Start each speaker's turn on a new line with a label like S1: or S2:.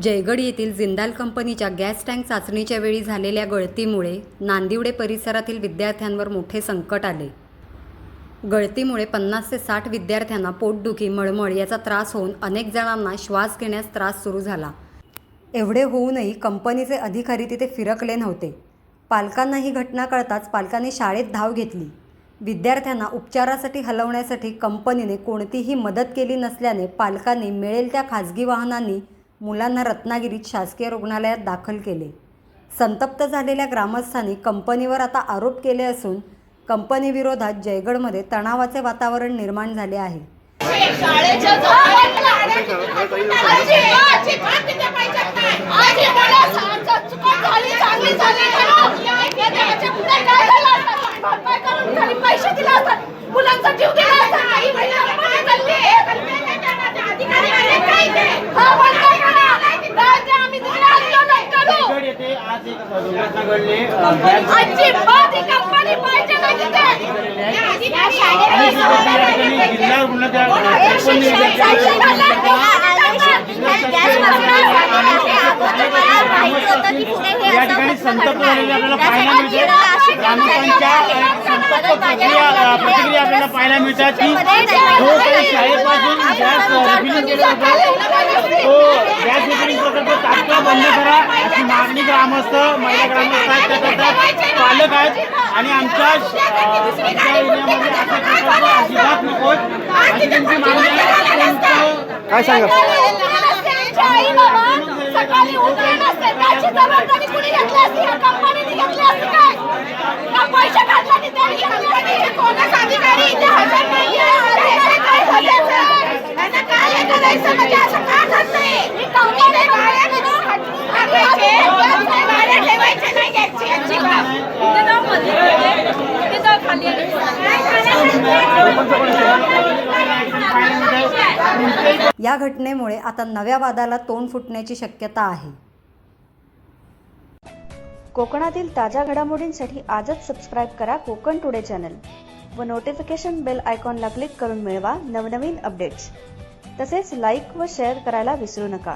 S1: जयगड येथील जिंदाल कंपनीच्या gas tank चाचणीच्या वेळी झालेल्या गळतीमुळे नांदिवडे परिसरातील विद्यार्थ्यांवर मोठे संकट आले. गळतीमुळे पन्नास ते साठ विद्यार्थ्यांना पोटदुखी मळमळ याचा त्रास होऊन अनेक जणांना श्वास घेण्यास त्रास सुरू झाला. एवढे होऊनही कंपनीचे अधिकारी तिथे फिरकले नव्हते. पालकांना ही घटना कळताच पालकांनी शाळेत धाव घेतली. विद्यार्थ्यांना उपचारासाठी हलवण्यासाठी कंपनीने कोणतीही मदत केली नसल्याने पालकांनी मिळेल त्या खाजगी वाहनांनी मुलांना रत्नागिरीत शासकीय रुग्णालयात दाखल केले. संतप्त झालेल्या ग्रामस्थांनी कंपनीवर आता आरोप केले असून कंपनीविरोधात जयगडमध्ये तणावाचे वातावरण निर्माण झाले आहे.
S2: शाळेच्या आजी आजी भात तिथे पाहिजे आजी मला सांगा चुका झाली चांगली झाली ना त्याच्या पुढे काय झालं असतं भरपाई करून खाली पैसे दिले असतात मुलांचा जीव दिला असता आई बहिणीला मध्ये चालली हे चालली, ते चालली, अधिकारी आले काय ते हा बंद करा काय ते आम्ही तिकडे आंदोलन करू
S3: जयगड येथे आज एक दुर्घटना घडली अ, गॅस
S2: अजिबात ही कंपनी पाहिजे नाही तिथे
S3: या ठिकाणी जिल्हा रुग्ण या ठिकाणी संतप्त झालेले आपल्याला पाहायला मिळते ग्रामस्थांच्या संतप्त प्रक्रिया प्रतिक्रिया आपल्याला पाहायला मिळतात की जो काही शाळेपासून गॅस रिफिलिंग केलं होतं तो गॅस बंद करा. अशी मागणी ग्रामस्थ महिला ग्रामस्थ आहेत त्याकरता पालक आहेत. आणि आमच्या आमच्या एरियामध्ये असा प्रकल्प अजिबात नको अशी त्यांची मागणी आहे त्यांचं
S4: काय सांगा?
S2: आई बाबा सकाळी उठले नसते त्याची जबाबदारी कुणी घेतली असती या कंपनीने घेतली असती काय का पैसे काढले नाही त्यांनी कंपनीचे कोणच अधिकारी इथे हजर नाहीये अधिकारी काय हजर नाही त्यांना काय करायचं
S1: या घटनेमुळे आता नव्या वादाला तोंड फुटण्याची शक्यता आहे.
S5: कोकणातील ताज्या घडामोडींसाठी आजच सबस्क्राईब करा कोकण टुडे चॅनल व नोटिफिकेशन बेल आयकॉनला क्लिक करून मिळवा नवनवीन अपडेट्स तसेच लाईक व शेअर करायला विसरू नका.